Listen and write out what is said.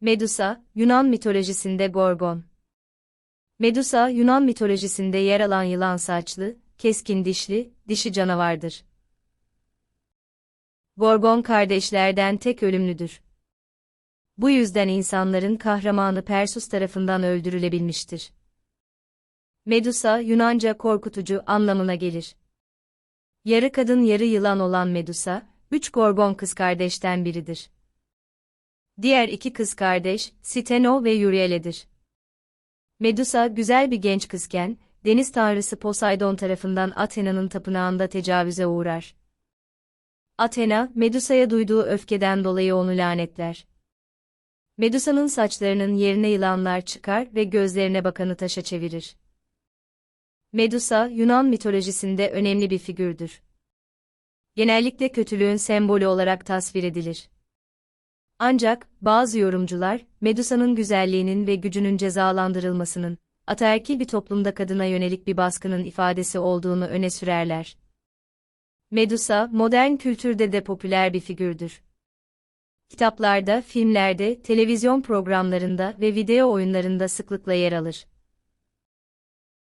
Medusa, Yunan mitolojisinde Gorgon. Medusa, Yunan mitolojisinde yer alan yılan saçlı, keskin dişli, dişi canavardır. Gorgon kardeşlerden tek ölümlüdür. Bu yüzden insanların kahramanı Persus tarafından öldürülebilmiştir. Medusa, Yunanca korkutucu anlamına gelir. Yarı kadın yarı yılan olan Medusa, üç Gorgon kız kardeşten biridir. Diğer iki kız kardeş, Steno ve Euryale'dir. Medusa güzel bir genç kızken, deniz tanrısı Poseidon tarafından Athena'nın tapınağında tecavüze uğrar. Athena, Medusa'ya duyduğu öfkeden dolayı onu lanetler. Medusa'nın saçlarının yerine yılanlar çıkar ve gözlerine bakanı taşa çevirir. Medusa, Yunan mitolojisinde önemli bir figürdür. Genellikle kötülüğün sembolü olarak tasvir edilir. Ancak, bazı yorumcular, Medusa'nın güzelliğinin ve gücünün cezalandırılmasının, ataerkil bir toplumda kadına yönelik bir baskının ifadesi olduğunu öne sürerler. Medusa, modern kültürde de popüler bir figürdür. Kitaplarda, filmlerde, televizyon programlarında ve video oyunlarında sıklıkla yer alır.